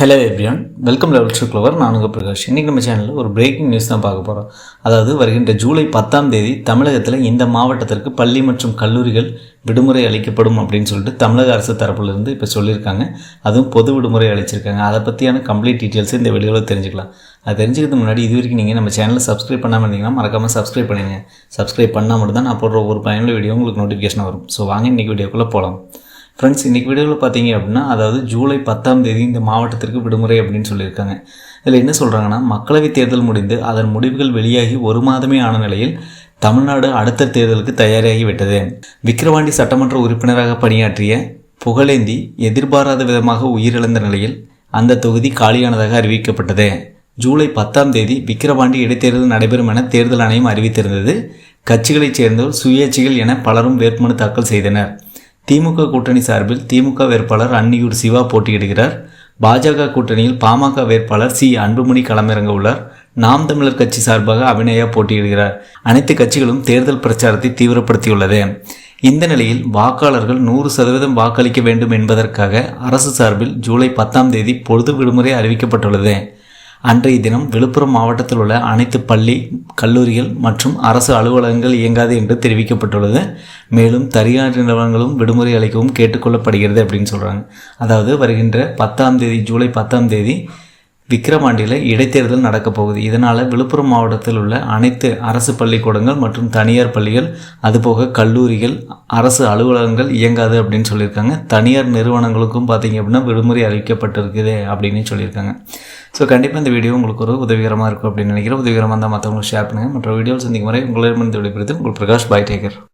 Hello everyone welcome level to clever நான் உங்கள் பிரகாஷ். இன்றைக்கி நம்ம சேனலில் ஒரு பிரேக்கிங் நியூஸ் தான் பார்க்க போகிறோம் அதாவது வருகின்ற ஜூலை பத்தாம் தேதி தமிழகத்தில் இந்த மாவட்டத்திற்கு பள்ளி மற்றும் கல்லூரிகள் விடுமுறை அளிக்கப்படும் அப்படின்னு சொல்லிட்டு தமிழக அரசு தரப்புலேருந்து இப்போ சொல்லியிருக்காங்க. அதுவும் பொது விடுமுறை அளிச்சிருக்காங்க. அதை பற்றியான கம்ப்ளீட் டீட்டெயில்ஸ் இந்த வீடியோவில் தெரிஞ்சுக்கலாம். அது தெரிஞ்சுக்கிறதுக்கு முன்னாடி இது வரைக்கும் நீங்கள் நம்ம சேனலை சப்ஸ்கிரைப் பண்ணாமல் இருந்தீங்கன்னா மறக்காமல் சப்ஸ்கிரைப் பண்ணுங்க சப்ஸ்கிரைப் பண்ணால் மட்டும் தான் நான் போடுற ஒரு பயனுள்ள வீடியோ உங்களுக்கு நோட்டிஃபிகேஷன் வரும். ஸோ வாங்க இன்றைக்கி வீடியோக்குள்ளே போகலாம் ஃப்ரெண்ட்ஸ் இன்றைக்கி வீடியோவில் பார்த்தீங்க அப்படின்னா அதாவது ஜூலை பத்தாம் தேதி இந்த மாவட்டத்திற்கு விடுமுறை அப்படின்னு சொல்லியிருக்காங்க. இதில் என்ன சொல்கிறாங்கன்னா மக்களவைத் தேர்தல் முடிந்து அதன் முடிவுகள் வெளியாகி ஒரு மாதமே ஆன நிலையில் தமிழ்நாடு அடுத்த தேர்தலுக்கு தயாராகி விட்டது. விக்கிரவாண்டி சட்டமன்ற உறுப்பினராக பணியாற்றிய புகழேந்தி எதிர்பாராத விதமாக உயிரிழந்த நிலையில் அந்த தொகுதி காலியானதாக அறிவிக்கப்பட்டது. ஜூலை பத்தாம் தேதி விக்கிரவாண்டி இடைத்தேர்தல் நடைபெறும் என தேர்தல் ஆணையம் அறிவித்திருந்தது. கட்சிகளைச் சேர்ந்தோர் சுயேட்சைகள் என பலரும் வேட்புமனு தாக்கல் செய்தனர். திமுக கூட்டணி சார்பில் திமுக வேட்பாளர் அன்னியூர் சிவா போட்டியிடுகிறார். பாஜக கூட்டணியில் பாமக வேட்பாளர் சி அன்புமணி களமிறங்க உள்ளார். நாம் தமிழர் கட்சி சார்பாக அபிநயா போட்டியிடுகிறார். அனைத்து கட்சிகளும் தேர்தல் பிரச்சாரத்தை தீவிரப்படுத்தியுள்ளது. இந்த நிலையில் வாக்காளர்கள் நூறு சதவீதம் வாக்களிக்க வேண்டும் என்பதற்காக அரசு சார்பில் ஜூலை பத்தாம் தேதி பொழுது விடுமுறை அறிவிக்கப்பட்டுள்ளது. அன்றைய தினம் விழுப்புரம் மாவட்டத்தில் உள்ள அனைத்து பள்ளி கல்லூரிகள் மற்றும் அரசு அலுவலகங்கள் இயங்காது என்று தெரிவிக்கப்பட்டுள்ளது. மேலும் தனியார் நிறுவனங்களும் விடுமுறை அளிக்கவும் கேட்டுக்கொள்ளப்படுகிறது அப்படின்னு சொல்கிறாங்க அதாவது வருகின்ற பத்தாம் தேதி ஜூலை பத்தாம் தேதி விக்கிரவாண்டியில் இடைத்தேர்தல் நடக்கப் போகுது. இதனால் விழுப்புரம் மாவட்டத்தில் உள்ள அனைத்து அரசு பள்ளிக்கூடங்கள் மற்றும் தனியார் பள்ளிகள் அதுபோக கல்லூரிகள் அரசு அலுவலகங்கள் இயங்காது அப்படின்னு சொல்லியிருக்காங்க. தனியார் நிறுவனங்களுக்கும் பார்த்தீங்க அப்படின்னா விடுமுறை அறிவிக்கப்பட்டிருக்குது அப்படின்னு சொல்லியிருக்காங்க. ஸோ கண்டிப்பாக இந்த வீடியோ உங்களுக்கு ஒரு உதவிகரமாக இருக்கும் அப்படின்னு நினைக்கிறேன். உதவிகரமாக இருந்தால் மற்றவங்களுக்கு ஷேர் பண்ணுங்கள் மற்ற வீடியோ சந்திக்கும் வரை உங்களிடமிருந்து விடைபெறுது உங்கள் பிரகாஷ் பாய் டேக்கர்